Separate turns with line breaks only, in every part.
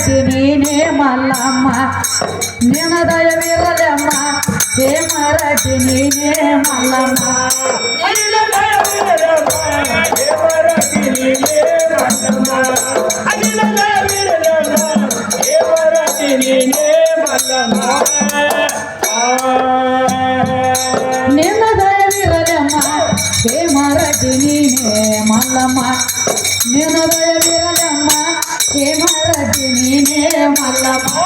ಮರಟಿ ನೀನೇ ಮಲ್ಲಮ್ಮ ನಿನ ದಯವಿರಲಮ್ಮ ಹೇ ಮರಟಿ ನೀನೇ ಮಲ್ಲಮ್ಮ
ಅನಿಲ ದಯವಿರಲಮ್ಮ ದೇವರ ತಿರಿಲೇ ಮಲ್ಲಮ್ಮ ಅನಿಲ ದಯವಿರಲಮ್ಮ ದೇವರ ತಿರಿಲೇ ಮಲ್ಲಮ್ಮ ಆ
ನಿನ್ನ ದಯವಿರಲಮ್ಮ ಹೇ ಮರಟಿ ನೀನೇ ಮಲ್ಲಮ್ಮ ನಿನ್ನ ದಯವಿರಲಮ್ಮ ಹೇ ಮರಟಿ ನೀನೇ ಮಲ್ಲಮ್ಮ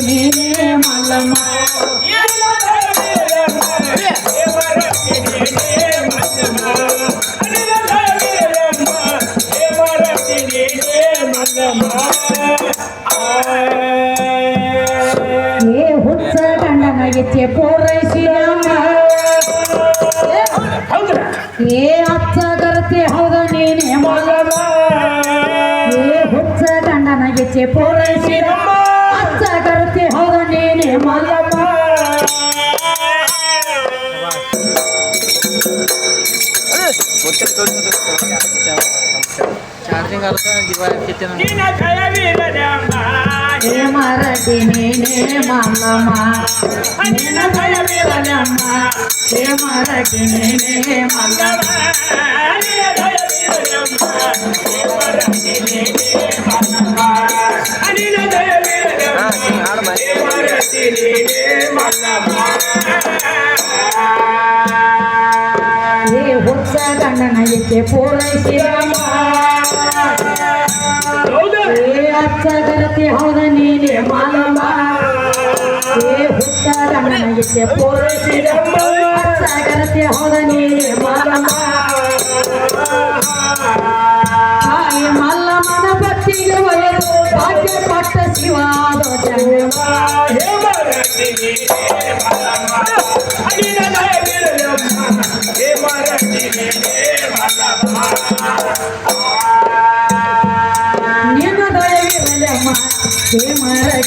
ನೀನೇ ಮಲ್ಲಮ್ಮ. ಏ ಹುಚ್ಚ ಗಂಡನಗಿಚ್ಚೆ ಪೂರೈಸಿದಮ್ಮ ಏ ಹೌದ ನೀನೇ ಮಲ್ಲಮ್ಮ? ಗಂಡನಗಿಚ್ಚೆ ಪೂರೈಸಿದ ಅಚ್ಚ ಗರತಿ ಹೌದ ನೀನೇ ಮಲ್ಲಮ್ಮ
ಚಾರ್ಜಿಂಗ್ ಅರ್ಥ ಡಿವೈಸ್ ಕಿತ್ತೆ
ಹೇ ಮರಟಿ ನೀನೇ ಮಲ್ಲಮ್ಮ ನಿನ್ನ ದಯವಿರಲಮ್ಮ ಹೇ ಮರಟಿ ನೀನೇ ಮಲ್ಲಮ್ಮ ಹುಚ್ಚ ಗಂಡನಗಿಚ್ಚೆ ಪೂರೈಸಿದಮ್ಮ ಏ ಅಚ್ಚ ಗರತಿ ಹೌದ. ನೀನೇ ಮಾಲಮ್ಮ ಏ ಹುಚ್ಚ ಪೂರೈಸಿದ ಅಚ್ಚ ಗರತಿ ಹೌದ ನೀನೇ ಮಲ್ಲಮ್ಮ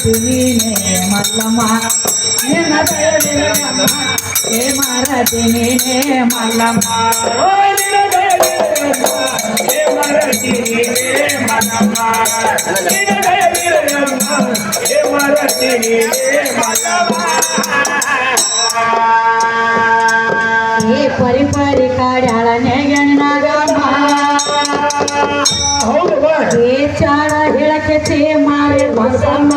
మరతిని మల్లమ్మ. నిన్న ఏ మరతిని ಪರಿ ಕಾಡ್ಯಾಳ ನೆಗಣ್ಣಗಮ್ಮ
ಹೌದು ಬಾ.
ಏ ಚಾಡ ಹೇಳಕ್ಕೆ ತೇ ಬಸಮ್ಮ.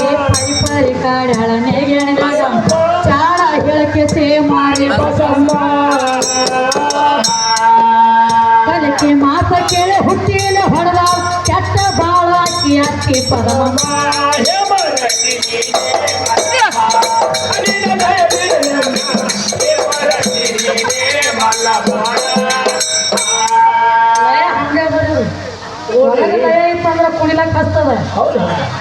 ಏ ಪರಿ ಪರಿ ಕಾಡ್ಯಾಳ ನೆಗಣ್ಣಗಮ್ಮ ಚಾಡ ಹೇಳಕ್ಕೆ ತೇ ಬಸಮ್ಮ. ಮಾತ ಕೇಳಿ ಹುಟ್ಟಿಯಲ್ಲಿ ಹೊಡೆದ ಕೆಟ್ಟ ಬಾಳ ಅಕ್ಕಿ ಅಕ್ಕಿ ಕುಣಿಲಕ್ ಹಸ್ತದ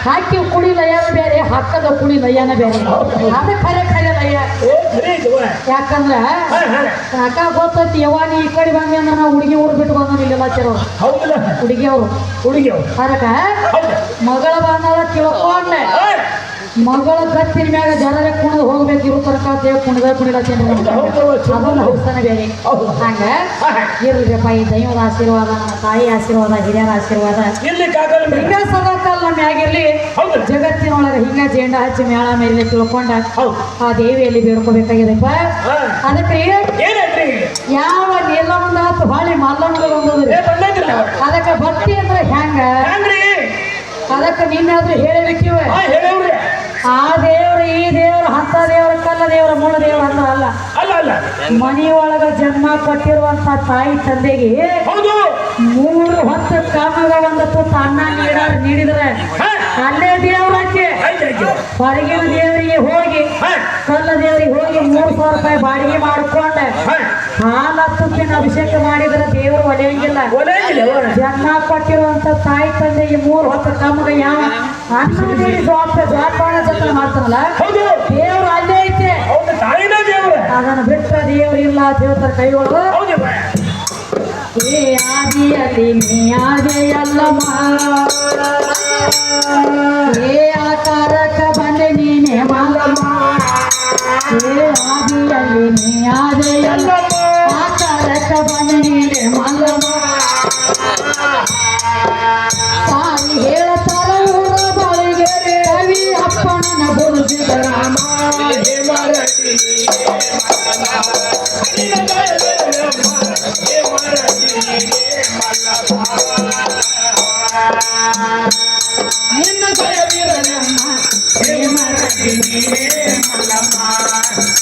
ಹಾಕಿ ಕುಳಿ ಲಯನ ಬೇರೆ ಹಾಕದ ಕುಳಿ ಲಯನ ಬೇರೆ ಅದು ಖರೆ ಖರೆ ಲಯ ಯಾಕಂದ್ರ ಯಾಕ ಗೊತ್ತೈತಿ ಯಾವಾಗ ನೀ ಈ ಕಡೆ ಬಂದಿ ಅಂದ್ರೆ ನಾವು ಹುಡುಗಿ ಊರು ಬಿಟ್ಟು ಬಂದ ಇಲ್ಲೆಲ್ಲ ಚರೋ ಹುಡುಗಿ ಅವರು
ಹುಡುಗಿ
ಅದಕ್ಕ ಮಗಳ ಬಂದಾಳ ತಿಳ್ಕೊಂಡೆ ಮಗಳ ಗತ್ತಿನ ಮ್ಯಾಗ ಜನರೇ ಕುಣಿದು. ಹೋಗ್ಬೇಕು ಇರು ತನಕ ದೇವ್ ಕುಣಿದ ಕುಣಿಲ ಅದೊಂದು ಹೌಸನ ಬೇರೆ
ಹೌದು.
ಹಂಗ ಇರ್ಲಿಪ್ಪ ಈ ದೈವದ ಆಶೀರ್ವಾದ ನಮ್ಮ ತಾಯಿ ಆಶೀರ್ವಾದ ಹಿರಿಯರ ಆಶೀರ್ವಾದ
ಇಲ್ಲಿ ಕಾಗಲ್ಲ
ಹಿಂಗ ಸದಾಕಾಲ ನಮ್ಮ ಮ್ಯಾಗಿರ್ಲಿ
ಹೌದು.
ಜಗತ್ತಿನೊಳಗ ಹಿಂಗ ಜೇಂಡ ಹಚ್ಚಿ ಮೇಳ ಮೇಲೆ ತಿಳ್ಕೊಂಡ
ಹೌದು.
ಆ ದೇವಿಯಲ್ಲಿ ಬೇಡ್ಕೋಬೇಕಾಗಿದೆಪ್ಪ
ಹಾ.
ಅದಕ್ಕೆ
ಏನೈತ್ರಿ
ಯಾವ ನೀಲಮಂದ ಆತು ಹೊಳಿ ಮಲ್ಲಮಂದ ಬಂದದ್ರಿ
ಏ ಬಂದೈತಿಲ್ಲ
ಅದಕ್ಕೆ ಭಕ್ತಿ ಅಂದ್ರೆ ಹೆಂಗ
ಹಂಗ್ರಿ
ಅದಕ್ಕೆ ನಿನ್ನಾದ್ರೂ ಹೇಳಬೇಕಿವ
ಆ ದೇವ್ರು
ಈ ದೇವ್ರ ಹತ್ತ ದೇವ್ರ ಕಲ್ಲ ದೇವ್ರ ಮೂಲ ದೇವ್ರ ಅಂತ
ಅಲ್ಲ. ಅಲ್ಲ
ಅಲ್ಲ. ಜನ್ಮ ಕೊಟ್ಟಿರುವಂತ ತಾಯಿ ತಂದೆಗೆ ಮೂರು ಹತ್ತು ಕಾಮಗಳ ಒಂದು ತುತ್ತ ಅನ್ನ ನೀಡ ನೀಡಿದ್ರೆ ಅಲ್ಲೇ
ದೇವ್ರ
ಹೊರಗಿನ ದೇವರಿಗೆ ಹೋಗಿ. ಕಲ್ಲ ದೇವರಿಗೆ ಹೋಗಿ ಮೂರು ಸಾವಿರ ರೂಪಾಯಿ ಬಾಡಿಗೆ ಮಾಡಿಕೊಂಡೆ.
ಹಾಲತ್ತು
ಹಾಲ ತುಪ್ಪಿನ ಅಭಿಷೇಕ ಮಾಡಿದ್ರ ದೇವರು ಒಲೆಯಂಗಿಲ್ಲ. ಜನ್ಮ ಕೊಟ್ಟಿರುವಂತ ತಾಯಿ ತಂದೆಗೆ ಮೂರು ಹೊತ್ತು ತಮ್ಮಗ ಯಾವ ಅನ್ನ ನೀಡಿ ದ್ವಾಪಾನ ಜೊತೆ ಮಾಡ್ತಾರಲ್ಲ? ದೇವರು ಅಲ್ಲೇ ಐತೆ. ಅದನ್ನು ಬಿಟ್ಟರೆ ದೇವರು ಇಲ್ಲ ಅಂತ ಕೈ
ಹೌದು
ಏ ಆದಿಯಲ್ಲಿ ನೀ ಆದೆಯಲ್ಲಮ್ಮ ಏ ಆಕಾರಕ್ಕ ಬಂದೆ ನೀನೆ ಮಾಲಮ್ಮ ಏ ಆದಿಯಲ್ಲಿ ನೀ ಆದೆಯಲ್ಲಮ್ಮ ಆಕಾರಕ್ಕ ಬಂದೆ ನೀನೆ ಮಾಲಮ್ಮ
నిన్ను దయవీరమ్మా ప్రేమ రతి నీవే మల్లమ్మా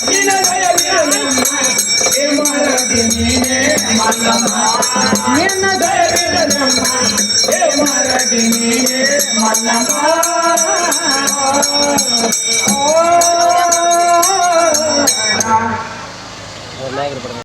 నిన్ను దయవీరమ్మా ప్రేమ రతి నీవే మల్లమ్మా
నిన్ను
దయవీరమ్మా ప్రేమ రతి నీవే మల్లమ్మా விநாயகர்
படம்